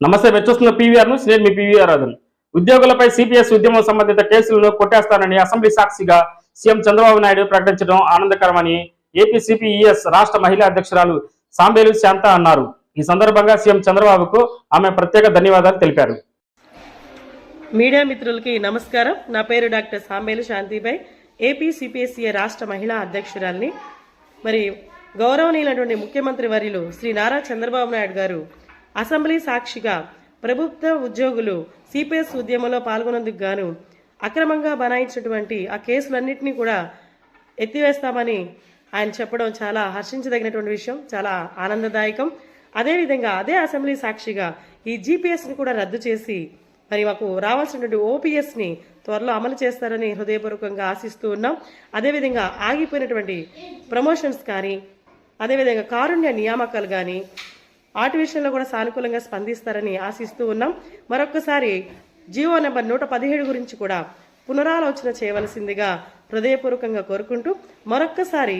నమస్తే మీరు చూస్తున్న పీవీఆర్ను నేను మీ పీవీఆర్ అదన్ ఉద్యోగులపై సిపిఎస్ ఉద్యమం సంబంధిత కేసులను కొట్టేస్తానని అసెంబ్లీ సాక్షిగా సీఎం చంద్రబాబు నాయుడు ప్రకటించడం ఆనందకరమని ఏపీ సిపిఈఎస్ రాష్ట్ర మహిళా అధ్యక్షురాలు సాంబేలు శాంత అన్నారు. ఈ సందర్భంగా సీఎం చంద్రబాబుకు ఆమె ప్రత్యేక ధన్యవాదాలు తెలిపారు. మీడియా మిత్రులకి నమస్కారం. నా పేరు doctor Sambelu Shantibai AP CPSE రాష్ట్ర మహిళా అధ్యక్షురాల్ని మరి గౌరవనీయులైనటువంటి ముఖ్యమంత్రి వర్యులు శ్రీ నారా చంద్రబాబు నాయుడు గారు అసెంబ్లీ సాక్షిగా ప్రభుత్వ ఉద్యోగులు సిపిఎస్ ఉద్యమంలో పాల్గొనేందుకు గాను అక్రమంగా బనాయించినటువంటి ఆ కేసులన్నింటినీ కూడా ఎత్తివేస్తామని ఆయన చెప్పడం చాలా హర్షించదగినటువంటి విషయం చాలా ఆనందదాయకం. అదేవిధంగా అదే అసెంబ్లీ సాక్షిగా ఈ జీపీఎస్ని కూడా రద్దు చేసి మరి మాకు రావాల్సినటువంటి ఓపీఎస్ని త్వరలో అమలు చేస్తారని హృదయపూర్వకంగా ఆశిస్తూ ఉన్నాం. అదేవిధంగా ఆగిపోయినటువంటి ప్రమోషన్స్ కానీ అదేవిధంగా కారుణ్య నియామకాలు కానీ వాటి విషయంలో కూడా సానుకూలంగా స్పందిస్తారని ఆశిస్తూ ఉన్నాం. మరొకసారి జీవో నెంబర్ నూట పదిహేడు గురించి కూడా పునరాలోచన చేయవలసిందిగా హృదయపూర్వకంగా కోరుకుంటూ మరొక్కసారి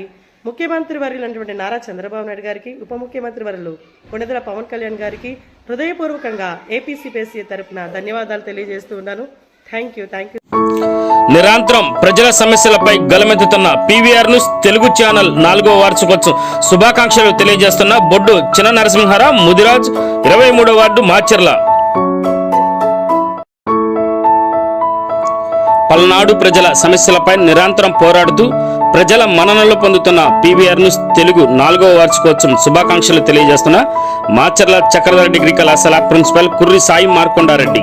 ముఖ్యమంత్రి వర్యులైనటువంటి నారా చంద్రబాబు నాయుడు గారికి ఉప ముఖ్యమంత్రి వర్యులు కొణిదెల పవన్ కళ్యాణ్ గారికి హృదయపూర్వకంగా ఏపీసీపీఎస్సీ తరఫున ధన్యవాదాలు తెలియజేస్తూ ఉన్నాను. Thank you thank you. నిరంతరం ప్రజల సమస్యలపై గలమెత్తుతున్న పీవీఆర్ న్యూస్ తెలుగు ఛానల్ నాలుగో వార్షికోత్సవం శుభాకాంక్షలు తెలియజేస్తున్న బొడ్డు చిన్న నరసింహారావు ముదిరాజ్ ఇరవై మూడో వార్డు మాచర్ల. పల్నాడు ప్రజల సమస్యలపై నిరంతరం పోరాడుతూ ప్రజల మన్ననలు పొందుతున్న పీవీఆర్ న్యూస్ తెలుగు నాలుగవ వార్షికోత్సవం శుభాకాంక్షలు తెలియజేస్తున్న మాచర్ల చక్రధర డిగ్రీ కళాశాల ప్రిన్సిపల్ కుర్రి సాయి మార్కొండారెడ్డి.